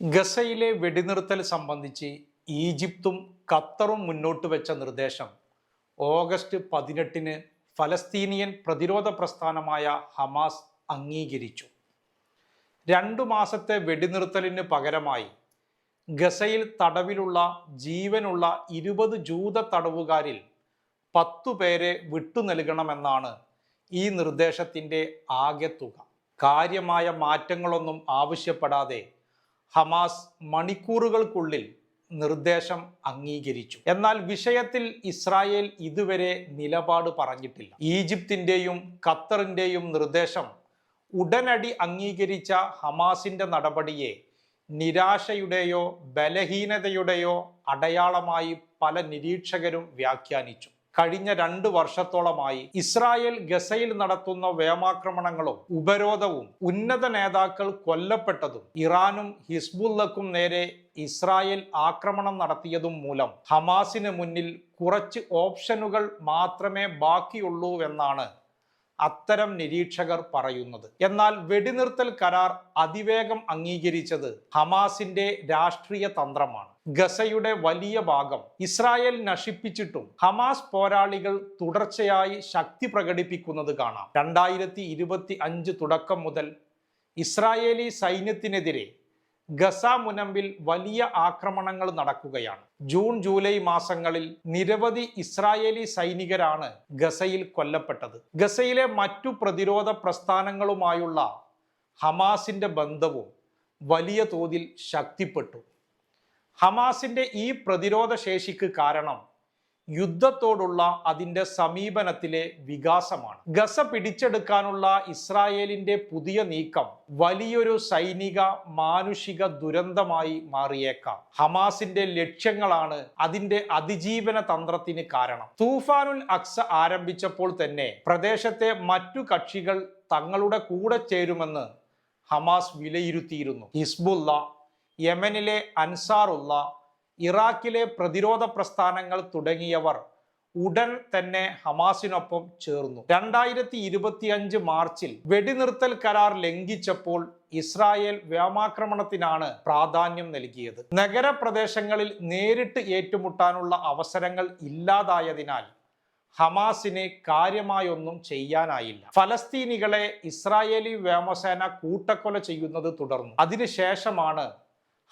ഗസയിലെ വെടിനിർത്തൽ സംബന്ധിച്ച് ഈജിപ്തും ഖത്തറും മുന്നോട്ട് വെച്ച നിർദ്ദേശം. ഓഗസ്റ്റ് പതിനെട്ടിന് ഫലസ്തീനിയൻ പ്രതിരോധ പ്രസ്ഥാനമായ ഹമാസ് അംഗീകരിച്ചു. രണ്ടു മാസത്തെ വെടിനിർത്തലിന് പകരമായി ഗസയിൽ തടവിലുള്ള ജീവനുള്ള ഇരുപത് ജൂത തടവുകാരിൽ പത്തു പേരെ വിട്ടു നൽകണമെന്നാണ് ഈ നിർദ്ദേശത്തിന്റെ ആകെ തുക കാര്യമായ മാറ്റങ്ങളൊന്നും ആവശ്യപ്പെടാതെ ഹമാസ് മണിക്കൂറുകൾക്കുള്ളിൽ നിർദ്ദേശം അംഗീകരിച്ചു. എന്നാൽ വിഷയത്തിൽ ഇസ്രായേൽ ഇതുവരെ നിലപാട് പറഞ്ഞിട്ടില്ല. ഈജിപ്തിന്റെയും ഖത്തറിന്റെയും നിർദ്ദേശം ഉടനടി അംഗീകരിച്ച ഹമാസിന്റെ നടപടിയെ നിരാശയുടെയോ ബലഹീനതയുടെയോ അടയാളമായി പല നിരീക്ഷകരും വ്യാഖ്യാനിച്ചു. കഴിഞ്ഞ രണ്ട് വർഷത്തോളമായി ഇസ്രായേൽ ഗസയിൽ നടത്തുന്ന വ്യോമാക്രമണങ്ങളും ഉപരോധവും ഉന്നത നേതാക്കൾ കൊല്ലപ്പെട്ടതും ഇറാനും ഹിസ്ബുല്ലക്കും നേരെ ഇസ്രായേൽ ആക്രമണം നടത്തിയതും മൂലം ഹമാസിന് മുന്നിൽ കുറച്ച് ഓപ്ഷനുകൾ മാത്രമേ ബാക്കിയുള്ളൂ എന്നാണ് അത്തരം നിരീക്ഷകർ പറയുന്നത്. എന്നാൽ വെടിനിർത്തൽ കരാർ അതിവേഗം അംഗീകരിച്ചത് ഹമാസിന്റെ രാഷ്ട്രീയ തന്ത്രമാണ്. ഗസയുടെ വലിയ ഭാഗം ഇസ്രായേൽ നശിപ്പിച്ചിട്ടും ഹമാസ് പോരാളികൾ തുടർച്ചയായി ശക്തി പ്രകടിപ്പിക്കുന്നത് കാണാം. രണ്ടായിരത്തി ഇരുപത്തി അഞ്ച് തുടക്കം മുതൽ ഇസ്രായേലി സൈന്യത്തിനെതിരെ ഗസ മുനമ്പിൽ വലിയ ആക്രമണങ്ങൾ നടക്കുകയാണ്. ജൂൺ ജൂലൈ മാസങ്ങളിൽ നിരവധി ഇസ്രായേലി സൈനികരാണ് ഗസയിൽ കൊല്ലപ്പെട്ടത്. ഗസയിലെ മറ്റു പ്രതിരോധ പ്രസ്ഥാനങ്ങളുമായുള്ള ഹമാസിന്റെ ബന്ധവും വലിയ തോതിൽ ശക്തിപ്പെട്ടു. ഹമാസിന്റെ ഈ പ്രതിരോധ ശേഷിക്ക് കാരണം യുദ്ധത്തോടുള്ള അതിന്റെ സമീപനത്തിലെ വികാസമാണ്. ഗസ പിടിച്ചെടുക്കാനുള്ള ഇസ്രായേലിന്റെ പുതിയ നീക്കം വലിയൊരു സൈനിക മാനുഷിക ദുരന്തമായി മാറിയേക്കാം. ഹമാസിന്റെ ലക്ഷ്യങ്ങളാണ് അതിന്റെ അതിജീവന തന്ത്രത്തിന് കാരണം. തൂഫാനുൽ അക്സ ആരംഭിച്ചപ്പോൾ തന്നെ പ്രദേശത്തെ മറ്റു കക്ഷികൾ തങ്ങളുടെ കൂടെ ചേരുമെന്ന് ഹമാസ് വിലയിരുത്തിയിരുന്നു. ഹിസ്ബുല്ല യമനിലെ അൻസാറുള്ള ഇറാഖിലെ പ്രതിരോധ പ്രസ്ഥാനങ്ങൾ തുടങ്ങിയവർ ഉടൻ തന്നെ ഹമാസിനൊപ്പം ചേർന്നു. രണ്ടായിരത്തി ഇരുപത്തിയഞ്ച് മാർച്ചിൽ വെടിനിർത്തൽ കരാർ ലംഘിച്ചപ്പോൾ ഇസ്രായേൽ വ്യോമാക്രമണത്തിനാണ് പ്രാധാന്യം നൽകിയത്. നഗരപ്രദേശങ്ങളിൽ നേരിട്ട് ഏറ്റുമുട്ടാനുള്ള അവസരങ്ങൾ ഇല്ലാതായതിനാൽ ഹമാസിന് കാര്യമായൊന്നും ചെയ്യാനായില്ല. ഫലസ്തീനികളെ ഇസ്രായേലി വ്യോമസേന കൂട്ടക്കൊല ചെയ്യുന്നത് തുടർന്നു. അതിനുശേഷമാണ്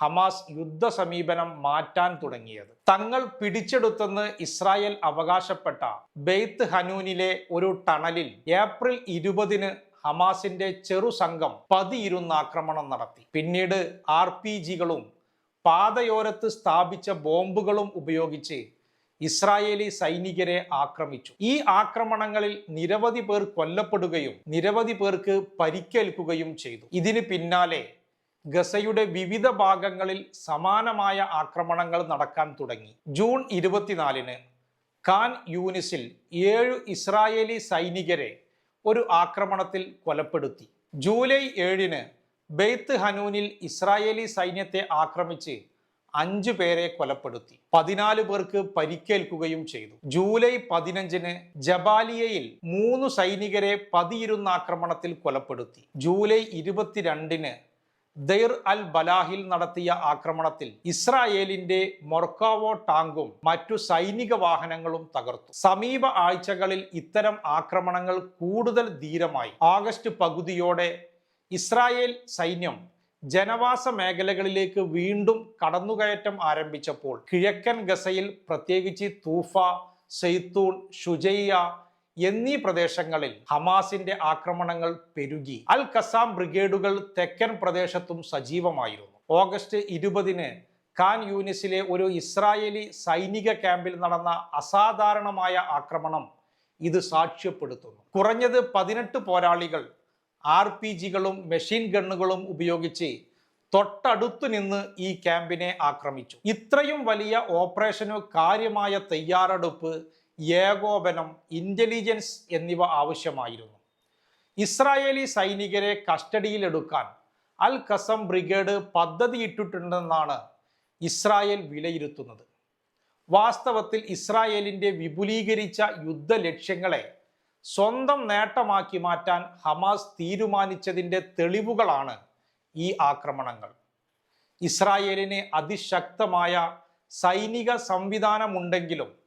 ഹമാസ് യുദ്ധ സമീപനം മാറ്റാൻ തുടങ്ങിയത്. തങ്ങൾ പിടിച്ചെടുത്തെന്ന് ഇസ്രായേൽ അവകാശപ്പെട്ട ബെയ്ത്ത് ഹനൂനിലെ ഒരു ടണലിൽ ഏപ്രിൽ ഇരുപതിന് ഹമാസിന്റെ ചെറു സംഘം പതിയിരുന്ന് ആക്രമണം നടത്തി. പിന്നീട് ആർ പി ജികളും പാതയോരത്ത് സ്ഥാപിച്ച ബോംബുകളും ഉപയോഗിച്ച് ഇസ്രായേലി സൈനികരെ ആക്രമിച്ചു. ഈ ആക്രമണങ്ങളിൽ നിരവധി പേർ കൊല്ലപ്പെടുകയും നിരവധി പേർക്ക് പരിക്കേൽക്കുകയും ചെയ്തു. ഇതിന് പിന്നാലെ ഗസയുടെ വിവിധ ഭാഗങ്ങളിൽ സമാനമായ ആക്രമണങ്ങൾ നടക്കാൻ തുടങ്ങി. ജൂൺ ഇരുപത്തിനാലിന് ഖാൻ യൂനിസിൽ ഏഴ് ഇസ്രായേലി സൈനികരെ ഒരു ആക്രമണത്തിൽ കൊലപ്പെടുത്തി. ജൂലൈ ഏഴിന് ബെയ്ത്ത് ഹനൂനിൽ ഇസ്രായേലി സൈന്യത്തെ ആക്രമിച്ച് അഞ്ചു പേരെ കൊലപ്പെടുത്തി. പതിനാല് പേർക്ക് പരിക്കേൽക്കുകയും ചെയ്തു. ജൂലൈ പതിനഞ്ചിന് ജബാലിയയിൽ മൂന്ന് സൈനികരെ പതിയിരുന്ന ആക്രമണത്തിൽ കൊലപ്പെടുത്തി. ജൂലൈ ഇരുപത്തിരണ്ടിന് ദൈർ അൽ ബലാഹിൽ നടത്തിയ ആക്രമണത്തിൽ ഇസ്രായേലിന്റെ മൊർക്കാവോ ടാങ്കും മറ്റു സൈനിക വാഹനങ്ങളും തകർത്തു. സമീപ ആഴ്ചകളിൽ ഇത്തരം ആക്രമണങ്ങൾ കൂടുതൽ ധീരമായി. ആഗസ്റ്റ് പകുതിയോടെ ഇസ്രായേൽ സൈന്യം ജനവാസ മേഖലകളിലേക്ക് വീണ്ടും കടന്നുകയറ്റം ആരംഭിച്ചപ്പോൾ കിഴക്കൻ ഗസയിൽ പ്രത്യേകിച്ച് തൂഫ സെയ്ത്തൂൺ ഷുജയ്യ എന്നീ പ്രദേശങ്ങളിൽ ഹമാസിന്റെ ആക്രമണങ്ങൾ പെരുകി. അൽ കസാം ബ്രിഗേഡുകൾ തെക്കൻ പ്രദേശത്തും സജീവമായിരുന്നു. ഓഗസ്റ്റ് ഇരുപതിന് ഖാൻ യൂനിസിലെ ഒരു ഇസ്രായേലി സൈനിക ക്യാമ്പിൽ നടന്ന അസാധാരണമായ ആക്രമണം ഇത് സാക്ഷ്യപ്പെടുത്തുന്നു. കുറഞ്ഞത് പതിനെട്ട് പോരാളികൾ ആർ പി ജികളും മെഷീൻ ഗണ്ണുകളും ഉപയോഗിച്ച് തൊട്ടടുത്തു നിന്ന് ഈ ക്യാമ്പിനെ ആക്രമിച്ചു. ഇത്രയും വലിയ ഓപ്പറേഷനു കാര്യമായ തയ്യാറെടുപ്പ് ഏകോപനം ഇന്റലിജൻസ് എന്നിവ ആവശ്യമായിരുന്നു. ഇസ്രായേലി സൈനികരെ കസ്റ്റഡിയിലെടുക്കാൻ അൽ ഖസം ബ്രിഗേഡ് പദ്ധതിയിട്ടിട്ടുണ്ടെന്നാണ് ഇസ്രായേൽ വിലയിരുത്തുന്നത്. വാസ്തവത്തിൽ ഇസ്രായേലിന്റെ വിപുലീകരിച്ച യുദ്ധ ലക്ഷ്യങ്ങളെ സ്വന്തം നേട്ടമാക്കി മാറ്റാൻ ഹമാസ് തീരുമാനിച്ചതിന്റെ തെളിവുകളാണ് ഈ ആക്രമണങ്ങൾ. ഇസ്രായേലിന് അതിശക്തമായ സൈനിക സംവിധാനമുണ്ടെങ്കിലും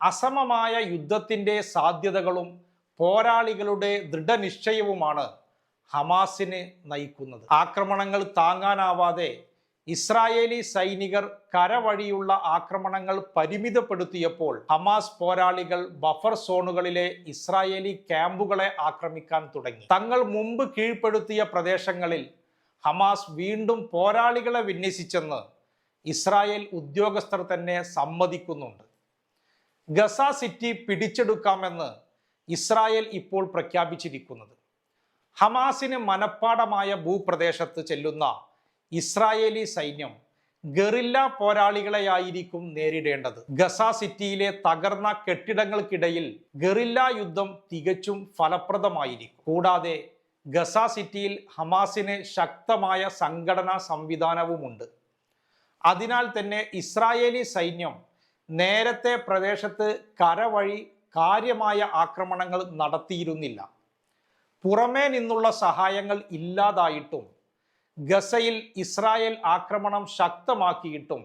അസമമായ യുദ്ധത്തിന്റെ സാധ്യതകളും പോരാളികളുടെ ദൃഢനിശ്ചയവുമാണ് ഹമാസിന് നയിക്കുന്നത്. ആക്രമണങ്ങൾ താങ്ങാനാവാതെ ഇസ്രായേലി സൈനികർ കരവഴിയുള്ള ആക്രമണങ്ങൾ പരിമിതപ്പെടുത്തിയപ്പോൾ ഹമാസ് പോരാളികൾ ബഫർ സോണുകളിലെ ഇസ്രായേലി ക്യാമ്പുകളെ ആക്രമിക്കാൻ തുടങ്ങി. തങ്ങൾ മുമ്പ് കീഴ്പ്പെടുത്തിയ പ്രദേശങ്ങളിൽ ഹമാസ് വീണ്ടും പോരാളികളെ വിന്യസിച്ചെന്ന് ഇസ്രായേൽ ഉദ്യോഗസ്ഥർ തന്നെ സമ്മതിക്കുന്നുണ്ട്. ഗസ സിറ്റി പിടിച്ചെടുക്കാമെന്ന് ഇസ്രായേൽ ഇപ്പോൾ പ്രഖ്യാപിച്ചിരിക്കുന്നത്. ഹമാസിന് മനപ്പാടമായ ഭൂപ്രദേശത്ത് ചെല്ലുന്ന ഇസ്രായേലി സൈന്യം ഗറില്ല പോരാളികളെയായിരിക്കും നേരിടേണ്ടത്. ഗസ സിറ്റിയിലെ തകർന്ന കെട്ടിടങ്ങൾക്കിടയിൽ ഗറില്ല യുദ്ധം തികച്ചും ഫലപ്രദമായിരിക്കും. കൂടാതെ ഗസ സിറ്റിയിൽ ഹമാസിന് ശക്തമായ സംഘടനാ സംവിധാനവുമുണ്ട്. അതിനാൽ തന്നെ ഇസ്രായേലി സൈന്യം നേരത്തെ പ്രദേശത്ത് കരവഴി കാര്യമായ ആക്രമണങ്ങൾ നടത്തിയിരുന്നില്ല. പുറമേ നിന്നുള്ള സഹായങ്ങൾ ഇല്ലാതായിട്ടും ഗസയിൽ ഇസ്രായേൽ ആക്രമണം ശക്തമാക്കിയിട്ടും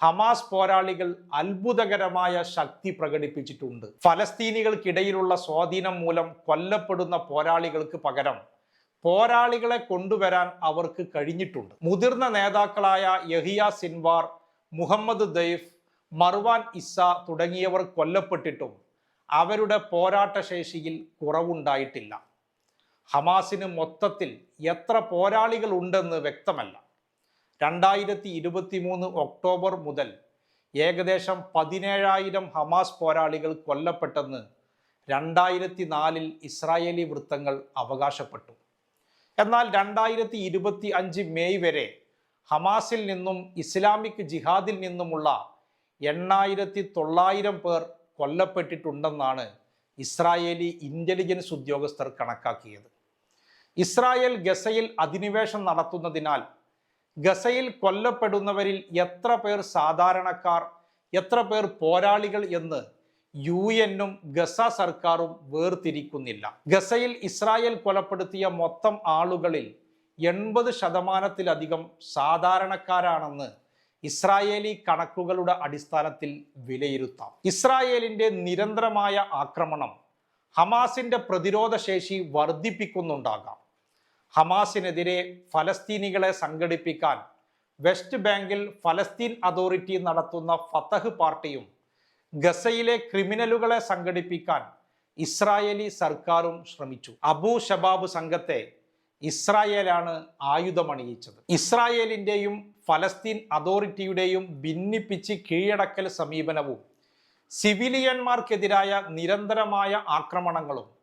ഹമാസ് പോരാളികൾ അത്ഭുതകരമായ ശക്തി പ്രകടിപ്പിച്ചിട്ടുണ്ട്. ഫലസ്തീനികൾക്കിടയിലുള്ള സ്വാധീനം മൂലം കൊല്ലപ്പെടുന്ന പോരാളികൾക്ക് പകരം പോരാളികളെ കൊണ്ടുവരാൻ അവർക്ക് കഴിഞ്ഞിട്ടുണ്ട്. മുതിർന്ന നേതാക്കളായ Yahya Sinwar Mohammed Deif Marwan Issa തുടങ്ങിയവർ കൊല്ലപ്പെട്ടിട്ടും അവരുടെ പോരാട്ട ശേഷിയിൽ കുറവുണ്ടായിട്ടില്ല. ഹമാസിന് മൊത്തത്തിൽ എത്ര പോരാളികൾ ഉണ്ടെന്ന് വ്യക്തമല്ല. രണ്ടായിരത്തി ഇരുപത്തി മൂന്ന് ഒക്ടോബർ മുതൽ ഏകദേശം പതിനേഴായിരം ഹമാസ് പോരാളികൾ കൊല്ലപ്പെട്ടെന്ന് രണ്ടായിരത്തി നാലിൽ ഇസ്രായേലി വൃത്തങ്ങൾ അവകാശപ്പെട്ടു. എന്നാൽ രണ്ടായിരത്തി ഇരുപത്തി അഞ്ച് മെയ് വരെ ഹമാസിൽ നിന്നും ഇസ്ലാമിക് ജിഹാദിൽ നിന്നുമുള്ള എണ്ണായിരത്തി തൊള്ളായിരം പേർ കൊല്ലപ്പെട്ടിട്ടുണ്ടെന്നാണ് ഇസ്രായേലി ഇന്റലിജൻസ് ഉദ്യോഗസ്ഥർ കണക്കാക്കിയത്. ഇസ്രായേൽ ഗസയിൽ അധിനിവേശം നടത്തുന്നതിനാൽ ഗസയിൽ കൊല്ലപ്പെടുന്നവരിൽ എത്ര പേർ സാധാരണക്കാർ എത്ര പേർ പോരാളികൾ എന്ന് യു എന്നും ഗസ സർക്കാരും വേർതിരിക്കുന്നില്ല. ഗസയിൽ ഇസ്രായേൽ കൊലപ്പെടുത്തിയ മൊത്തം ആളുകളിൽ എൺപത് ശതമാനത്തിലധികം സാധാരണക്കാരാണെന്ന് ഇസ്രായേലി കണക്കുകളുടെ അടിസ്ഥാനത്തിൽ വിലയിരുത്താം. ഇസ്രായേലിന്റെ നിരന്തരമായ ആക്രമണം ഹമാസിന്റെ പ്രതിരോധ ശേഷി വർദ്ധിപ്പിക്കുന്നുണ്ടാകാം. ഹമാസിനെതിരെ ഫലസ്തീനികളെ സംഘടിപ്പിക്കാൻ വെസ്റ്റ് ബാങ്കിൽ ഫലസ്തീൻ അതോറിറ്റി നടത്തുന്ന ഫതഹ് പാർട്ടിയും ഗസയിലെ ക്രിമിനലുകളെ സംഘടിപ്പിക്കാൻ ഇസ്രായേലി സർക്കാരും ശ്രമിച്ചു. അബു ഷബാബ് സംഘത്തെ ഇസ്രായേലാണ് ആയുധമണിയിച്ചത്. ഇസ്രായേലിന്റെയും ഫലസ്തീൻ അതോറിറ്റിയുടെയും ഭിന്നിപ്പിച്ച് കീഴടക്കൽ സമീപനവും സിവിലിയന്മാർക്കെതിരായ നിരന്തരമായ ആക്രമണങ്ങളും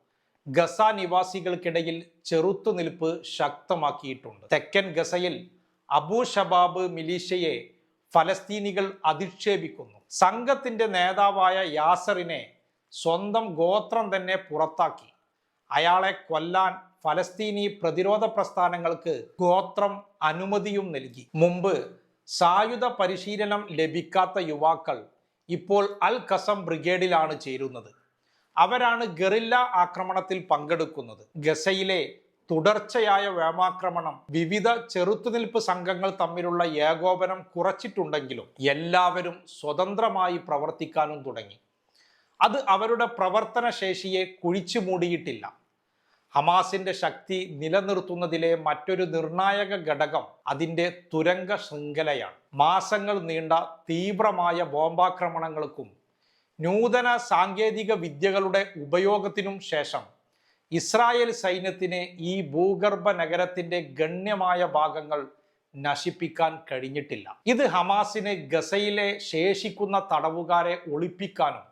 ഗസ നിവാസികൾക്കിടയിൽ ചെറുത്തുനിൽപ്പ് ശക്തമാക്കിയിട്ടുണ്ട്. തെക്കൻ ഗസയിൽ അബു ഷബാബ് മിലീഷ്യയെ ഫലസ്തീനികൾ അധിക്ഷേപിക്കുന്നു. സംഘത്തിന്റെ നേതാവായ യാസറിനെ സ്വന്തം ഗോത്രം തന്നെ പുറത്താക്കി. അയാളെ കൊല്ലാൻ ഫലസ്തീനി പ്രതിരോധ പ്രസ്ഥാനങ്ങൾക്ക് ഗോത്രം അനുമതിയും നൽകി. മുമ്പ് സായുധ പരിശീലനം ലഭിക്കാത്ത യുവാക്കൾ ഇപ്പോൾ അൽ ഖസം ബ്രിഗേഡിലാണ് ചേരുന്നത്. അവരാണ് ഗറില്ല ആക്രമണത്തിൽ പങ്കെടുക്കുന്നത്. ഗസയിലെ തുടർച്ചയായ വ്യോമാക്രമണം വിവിധ ചെറുത്തുനിൽപ്പ് സംഘങ്ങൾ തമ്മിലുള്ള ഏകോപനം കുറച്ചിട്ടുണ്ടെങ്കിലും എല്ലാവരും സ്വതന്ത്രമായി പ്രവർത്തിക്കാനും തുടങ്ങി. അത് അവരുടെ പ്രവർത്തന ശേഷിയെ കുഴിച്ചു മൂടിയിട്ടില്ല ഹമാസിന്റെ ശക്തി നിലനിർത്തുന്നതിലെ മറ്റൊരു നിർണായക ഘടകം അതിന്റെ തുരങ്ക ശൃംഖലയാണ്. മാസങ്ങൾ നീണ്ട തീവ്രമായ ബോംബാക്രമണങ്ങൾക്കും നൂതന സാങ്കേതിക വിദ്യകളുടെ ഉപയോഗത്തിനും ശേഷം ഇസ്രായേൽ സൈന്യത്തിന് ഈ ഭൂഗർഭ നഗരത്തിന്റെ ഗണ്യമായ ഭാഗങ്ങൾ നശിപ്പിക്കാൻ കഴിഞ്ഞിട്ടില്ല. ഇത് ഹമാസിന് ഗസയിലെ ശേഷിക്കുന്ന തടവുകാരെ ഒളിപ്പിക്കാനും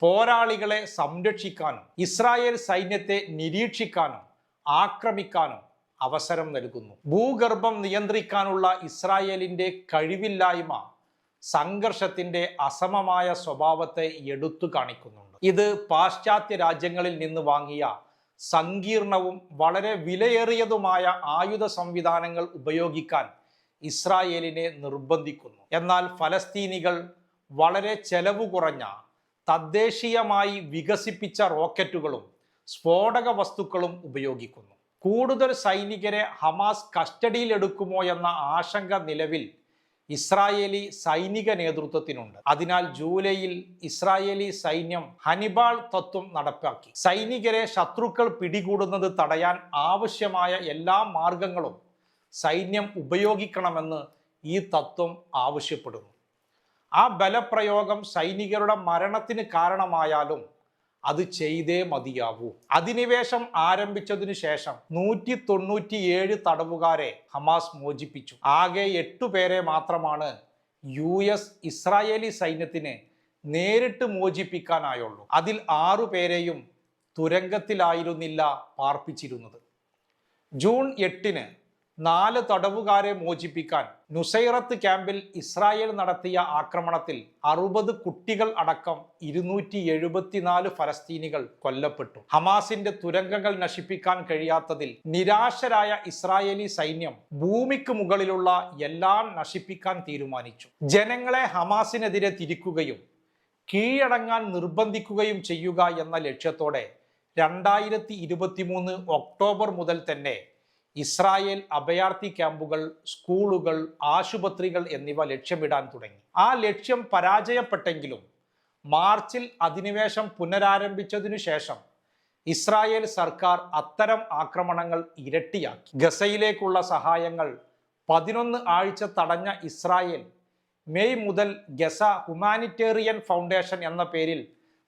പോരാളികളെ സംരക്ഷിക്കാനും ഇസ്രായേൽ സൈന്യത്തെ നിരീക്ഷിക്കാനും ആക്രമിക്കാനും അവസരം നൽകുന്നു. ഭൂഗർഭം നിയന്ത്രിക്കാനുള്ള ഇസ്രായേലിന്റെ കഴിവില്ലായ്മ സംഘർഷത്തിന്റെ അസമമായ സ്വഭാവത്തെ എടുത്തു കാണിക്കുന്നുണ്ട്. ഇത് പാശ്ചാത്യ രാജ്യങ്ങളിൽ നിന്ന് വാങ്ങിയ സങ്കീർണവും വളരെ വിലയേറിയതുമായ ആയുധ സംവിധാനങ്ങൾ ഉപയോഗിക്കാൻ ഇസ്രായേലിനെ നിർബന്ധിക്കുന്നു. എന്നാൽ ഫലസ്തീനികൾ വളരെ ചെലവ് കുറഞ്ഞ തദ്ദേശീയമായി വികസിപ്പിച്ച റോക്കറ്റുകളും സ്ഫോടക വസ്തുക്കളും ഉപയോഗിക്കുന്നു. കൂടുതൽ സൈനികരെ ഹമാസ് കസ്റ്റഡിയിലെടുക്കുമോ എന്ന ആശങ്ക നിലവിൽ ഇസ്രായേലി സൈനിക നേതൃത്വത്തിനുണ്ട്. അതിനാൽ ജൂലൈയിൽ ഇസ്രായേലി സൈന്യം ഹനിബാൾ തത്വം നടപ്പാക്കി. സൈനികരെ ശത്രുക്കൾ പിടികൂടുന്നത് തടയാൻ ആവശ്യമായ എല്ലാ മാർഗങ്ങളും സൈന്യം ഉപയോഗിക്കണമെന്ന് ഈ തത്വം ആവശ്യപ്പെടുന്നു. ആ ബലപ്രയോഗം സൈനികരുടെ മരണത്തിന് കാരണമായാലും അത് ചെയ്തേ മതിയാവൂ. അധിനിവേശം ആരംഭിച്ചതിനു ശേഷം നൂറ്റി തൊണ്ണൂറ്റിയേഴ് തടവുകാരെ ഹമാസ് മോചിപ്പിച്ചു. ആകെ എട്ടു പേരെ മാത്രമാണ് യു എസ് ഇസ്രായേലി സൈന്യത്തിന് നേരിട്ട് മോചിപ്പിക്കാനായുള്ളൂ. അതിൽ ആറു പേരെയും തുരങ്കത്തിലായിരുന്നില്ല പാർപ്പിച്ചിരുന്നത്. ജൂൺ എട്ടിന് നാല് തടവുകാരെ മോചിപ്പിക്കാൻ നുസൈറത്ത് ക്യാമ്പിൽ ഇസ്രായേൽ നടത്തിയ ആക്രമണത്തിൽ അറുപത് കുട്ടികൾ അടക്കം ഇരുന്നൂറ്റി എഴുപത്തിനാല് ഫലസ്തീനികൾ കൊല്ലപ്പെട്ടു. ഹമാസിന്റെ തുരങ്കങ്ങൾ നശിപ്പിക്കാൻ കഴിയാത്തതിൽ നിരാശരായ ഇസ്രായേലി സൈന്യം ഭൂമിക്ക് മുകളിലുള്ള എല്ലാം നശിപ്പിക്കാൻ തീരുമാനിച്ചു. ജനങ്ങളെ ഹമാസിനെതിരെ തിരിക്കുകയും കീഴടങ്ങാൻ നിർബന്ധിക്കുകയും ചെയ്യുക എന്ന ലക്ഷ്യത്തോടെ രണ്ടായിരത്തി ഇരുപത്തിമൂന്ന് ഒക്ടോബർ മുതൽ തന്നെ ഇസ്രായേൽ അഭയാർത്ഥി ക്യാമ്പുകൾ സ്കൂളുകൾ ആശുപത്രികൾ എന്നിവ ലക്ഷ്യമിടാൻ തുടങ്ങി. ആ ലക്ഷ്യം പരാജയപ്പെട്ടെങ്കിലും മാർച്ചിൽ അധിനിവേശം പുനരാരംഭിച്ചതിനു ശേഷം ഇസ്രായേൽ സർക്കാർ അത്തരം ആക്രമണങ്ങൾ ഇരട്ടിയാക്കി. ഗസയിലേക്കുള്ള സഹായങ്ങൾ പതിനൊന്ന് ആഴ്ച തടഞ്ഞ ഇസ്രായേൽ മെയ് മുതൽ ഗസ ഹ്യൂമാനിറ്റേറിയൻ ഫൗണ്ടേഷൻ എന്ന പേരിൽ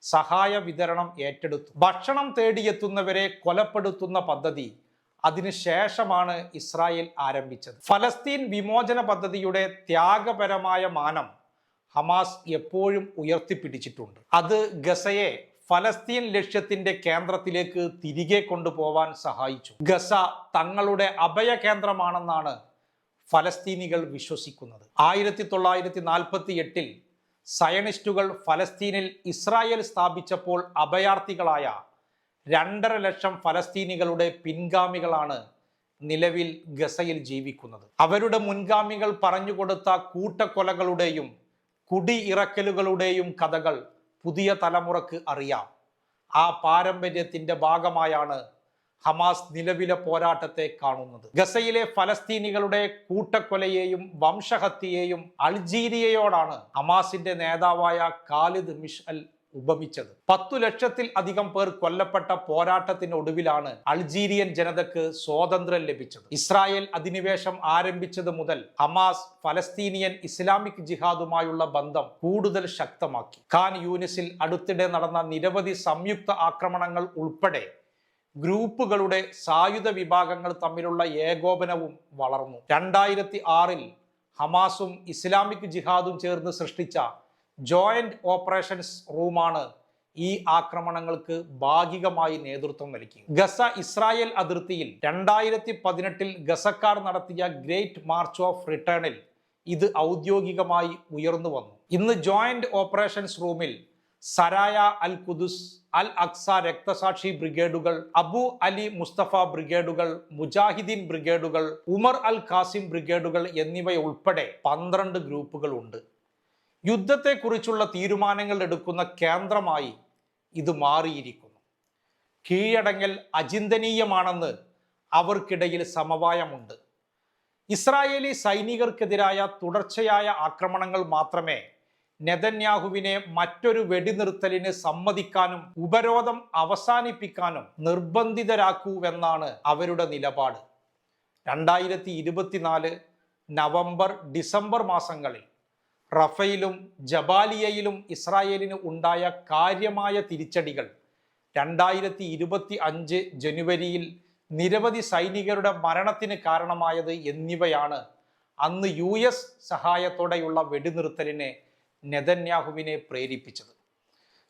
സഹായ വിതരണം ഏറ്റെടുത്തു. ഭക്ഷണം തേടിയെത്തുന്നവരെ കൊലപ്പെടുത്തുന്ന പദ്ധതി അതിനുശേഷമാണ് ഇസ്രായേൽ ആരംഭിച്ചത്. ഫലസ്തീൻ വിമോചന പദ്ധതിയുടെ ത്യാഗപരമായ മാനം ഹമാസ് എപ്പോഴും ഉയർത്തിപ്പിടിച്ചിട്ടുണ്ട്. അത് ഗസയെ ഫലസ്തീൻ ലക്ഷ്യത്തിന്റെ കേന്ദ്രത്തിലേക്ക് തിരികെ കൊണ്ടുപോവാൻ സഹായിച്ചു. ഗസ തങ്ങളുടെ അഭയ കേന്ദ്രമാണെന്നാണ് ഫലസ്തീനികൾ വിശ്വസിക്കുന്നത്. ആയിരത്തി തൊള്ളായിരത്തി നാൽപ്പത്തി എട്ടിൽ സയണിസ്റ്റുകൾ ഫലസ്തീനിൽ ഇസ്രായേൽ സ്ഥാപിച്ചപ്പോൾ അഭയാർത്ഥികളായ രണ്ടര ലക്ഷം ഫലസ്തീനികളുടെ പിൻഗാമികളാണ് നിലവിൽ ഗസയിൽ ജീവിക്കുന്നത്. അവരുടെ മുൻഗാമികൾ പറഞ്ഞുകൊടുത്ത കൂട്ടക്കൊലകളുടെയും കുടിയിറക്കലുകളുടെയും കഥകൾ പുതിയ തലമുറയ്ക്ക് അറിയാം. ആ പാരമ്പര്യത്തിന്റെ ഭാഗമായാണ് ഹമാസ് നിലവിലെ പോരാട്ടത്തെ കാണുന്നത്. ഗസയിലെ ഫലസ്തീനികളുടെ കൂട്ടക്കൊലയെയും വംശഹത്യയെയും അൾജീരിയയോടാണ് ഹമാസിന്റെ നേതാവായ ഖാലിദ് മിഷൽ ഉപമിച്ചത്. പത്തു ലക്ഷത്തിൽ അധികം പേർ കൊല്ലപ്പെട്ട പോരാട്ടത്തിനൊടുവിലാണ് അൾജീരിയൻ ജനതക്ക് സ്വാതന്ത്ര്യം ലഭിച്ചത്. ഇസ്രായേൽ അധിനിവേശം ആരംഭിച്ചത് മുതൽ ഹമാസ് ഫലസ്തീനിയൻ ഇസ്ലാമിക് ജിഹാദുമായുള്ള ബന്ധം കൂടുതൽ ശക്തമാക്കി. ഖാൻ യൂനിസിൽ അടുത്തിടെ നടന്ന നിരവധി സംയുക്ത ആക്രമണങ്ങൾ ഉൾപ്പെടെ ഗ്രൂപ്പുകളുടെ സായുധ വിഭാഗങ്ങൾ തമ്മിലുള്ള ഏകോപനവും വളർന്നു. രണ്ടായിരത്തി ആറിൽ ഹമാസും ഇസ്ലാമിക് ജിഹാദും ചേർന്ന് സൃഷ്ടിച്ച ജോയിന്റ് ഓപ്പറേഷൻസ് റൂമാണ് ഈ ആക്രമണങ്ങൾക്ക് ഭാഗികമായി നേതൃത്വം നൽകി ഗസ ഇസ്രായേൽ അതിർത്തിയിൽ രണ്ടായിരത്തി പതിനെട്ടിൽ ഗസക്കാർ നടത്തിയ ഗ്രേറ്റ് മാർച്ച് ഓഫ് റിട്ടേണിൽ ഇത് ഔദ്യോഗികമായി ഉയർന്നു വന്നു. ഇന്ന് ജോയിന്റ് ഓപ്പറേഷൻസ് റൂമിൽ സരായ അൽ കുദുസ് അൽ അക്സ രക്തസാക്ഷി ബ്രിഗേഡുകൾ അബു അലി മുസ്തഫ ബ്രിഗേഡുകൾ മുജാഹിദീൻ ബ്രിഗേഡുകൾ ഉമർ അൽ ഖാസിം ബ്രിഗേഡുകൾ എന്നിവയുൾപ്പെടെ പന്ത്രണ്ട് ഗ്രൂപ്പുകൾ ഉണ്ട് യുദ്ധത്തെക്കുറിച്ചുള്ള തീരുമാനങ്ങൾ എടുക്കുന്ന കേന്ദ്രമായി ഇത് മാറിയിരിക്കുന്നു. കീഴടങ്ങൽ അചിന്തനീയമാണെന്ന് അവർക്കിടയിൽ സമവായമുണ്ട്. ഇസ്രായേലി സൈനികർക്കെതിരായ തുടർച്ചയായ ആക്രമണങ്ങൾ മാത്രമേ നെതന്യാഹുവിനെ മറ്റൊരു വെടിനിർത്തലിന് സമ്മതിക്കാനും ഉപരോധം അവസാനിപ്പിക്കാനും നിർബന്ധിതരാക്കൂവെന്നാണ് അവരുടെ നിലപാട്. രണ്ടായിരത്തി ഇരുപത്തിനാല് നവംബർ ഡിസംബർ മാസങ്ങളിൽ റഫയിലും ജബാലിയയിലും ഇസ്രായേലിന് ഉണ്ടായ കാര്യമായ തിരിച്ചടികൾ രണ്ടായിരത്തി ഇരുപത്തി അഞ്ച് ജനുവരിയിൽ നിരവധി സൈനികരുടെ മരണത്തിന് കാരണമായത് എന്നിവയാണ് അന്ന് യു എസ് സഹായത്തോടെയുള്ള വെടിനിർത്തലിനെ നെതന്യാഹുവിനെ പ്രേരിപ്പിച്ചത്.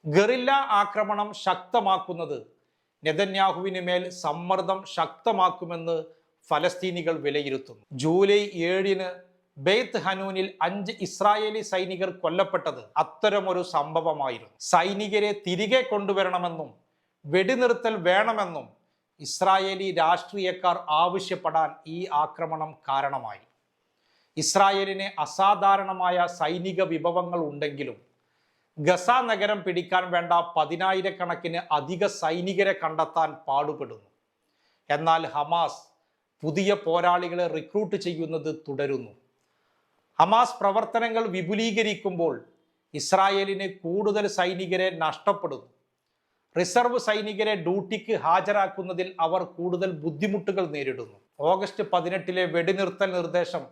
ഗറില്ല ആക്രമണം ശക്തമാക്കുന്നത് നെതന്യാഹുവിന് മേൽ സമ്മർദ്ദം ശക്തമാക്കുമെന്ന് ഫലസ്തീനികൾ വിലയിരുത്തുന്നു. ജൂലൈ ഏഴിന് ബെയ്ത്ത് ഹനൂനിൽ അഞ്ച് ഇസ്രായേലി സൈനികർ കൊല്ലപ്പെട്ടത് അത്തരമൊരു സംഭവമായിരുന്നു. സൈനികരെ തിരികെ കൊണ്ടുവരണമെന്നും വെടിനിർത്തൽ വേണമെന്നും ഇസ്രായേലി രാഷ്ട്രീയക്കാർ ആവശ്യപ്പെടാൻ ഈ ആക്രമണം കാരണമായി. ഇസ്രായേലിന് അസാധാരണമായ സൈനിക വിഭവങ്ങൾ ഉണ്ടെങ്കിലും ഗസ നഗരം പിടിക്കാൻ വേണ്ട പതിനായിരക്കണക്കിന് അധിക സൈനികരെ കണ്ടെത്താൻ പാടുപെടുന്നു. എന്നാൽ ഹമാസ് പുതിയ പോരാളികളെ റിക്രൂട്ട് ചെയ്യുന്നത് തുടരുന്നു. ഹമാസ് പ്രവർത്തനങ്ങൾ വിപുലീകരിക്കുമ്പോൾ ഇസ്രായേലിന് കൂടുതൽ സൈനികരെ നഷ്ടപ്പെടുന്നു. റിസർവ് സൈനികരെ ഡ്യൂട്ടിക്ക് ഹാജരാക്കുന്നതിൽ അവർ കൂടുതൽ ബുദ്ധിമുട്ടുകൾ നേരിടുന്നു. ഓഗസ്റ്റ് പതിനെട്ടിലെ വെടിനിർത്തൽ നിർദ്ദേശം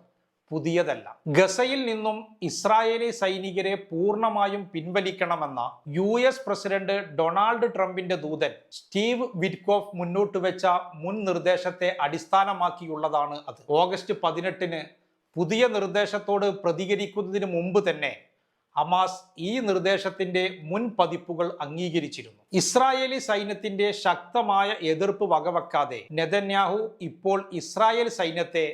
പുതിയതല്ല. ഗസയിൽ നിന്നും ഇസ്രായേലി സൈനികരെ പൂർണമായും പിൻവലിക്കണമെന്ന യു എസ് പ്രസിഡന്റ് ഡൊണാൾഡ് ട്രംപിന്റെ ദൂതൻ സ്റ്റീവ് വിറ്റ്കോഫ് മുന്നോട്ട് വെച്ച മുൻ നിർദ്ദേശത്തെ അടിസ്ഥാനമാക്കിയുള്ളതാണ് അത്. ഓഗസ്റ്റ് പതിനെട്ടിന് പുതിയ നിർദ്ദേശത്തോട് പ്രതികരിക്കുന്നതിന് മുമ്പ് തന്നെ ഹമാസ് ഈ നിർദ്ദേശത്തിന്റെ മുൻ പതിപ്പുകൾ അംഗീകരിച്ചിരുന്നു. ഇസ്രായേലി സൈന്യത്തിന്റെ ശക്തമായ എതിർപ്പ് വകവെക്കാതെ നെതന്യാഹു ഇപ്പോൾ ഇസ്രായേൽ സൈന്യത്തെ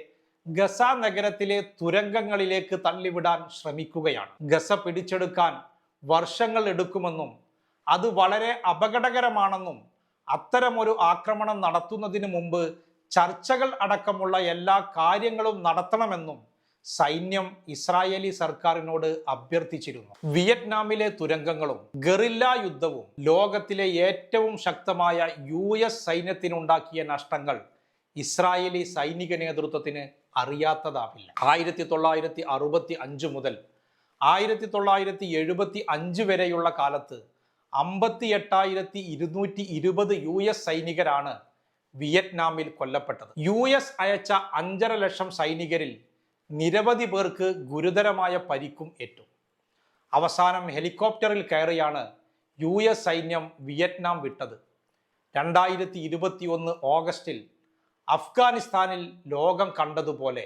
ഗസ നഗരത്തിലെ തുരങ്കങ്ങളിലേക്ക് തള്ളിവിടാൻ ശ്രമിക്കുകയാണ്. ഗസ പിടിച്ചെടുക്കാൻ വർഷങ്ങൾ എടുക്കുമെന്നും അത് വളരെ അപകടകരമാണെന്നും അത്തരമൊരു ആക്രമണം നടത്തുന്നതിന് മുമ്പ് ചർച്ചകൾ അടക്കമുള്ള എല്ലാ കാര്യങ്ങളും നടത്തണമെന്നും സൈന്യം ഇസ്രായേലി സർക്കാരിനോട് അഭ്യർത്ഥിച്ചിരുന്നു. വിയറ്റ്നാമിലെ തുരങ്കങ്ങളും ഗറില്ല യുദ്ധവും ലോകത്തിലെ ഏറ്റവും ശക്തമായ യു എസ് സൈന്യത്തിനുണ്ടാക്കിയ നഷ്ടങ്ങൾ ഇസ്രായേലി സൈനിക നേതൃത്വത്തിന് അറിയാത്തതാവില്ല. ആയിരത്തി തൊള്ളായിരത്തി അറുപത്തി അഞ്ച് മുതൽ ആയിരത്തി തൊള്ളായിരത്തി എഴുപത്തി അഞ്ച് വരെയുള്ള കാലത്ത് അമ്പത്തി എട്ടായിരത്തി ഇരുന്നൂറ്റി ഇരുപത് യു എസ് സൈനികരാണ് വിയറ്റ്നാമിൽ കൊല്ലപ്പെട്ടത്. യു എസ് അയച്ച അഞ്ചര ലക്ഷം സൈനികരിൽ നിരവധി പേർക്ക് ഗുരുതരമായ പരിക്കും ഏറ്റു. അവസാനം ഹെലികോപ്റ്ററിൽ കയറിയാണ് യു എസ് സൈന്യം വിയറ്റ്നാം വിട്ടത്. രണ്ടായിരത്തി ഇരുപത്തി ഒന്ന് ഓഗസ്റ്റിൽ അഫ്ഗാനിസ്ഥാനിൽ ലോകം കണ്ടതുപോലെ.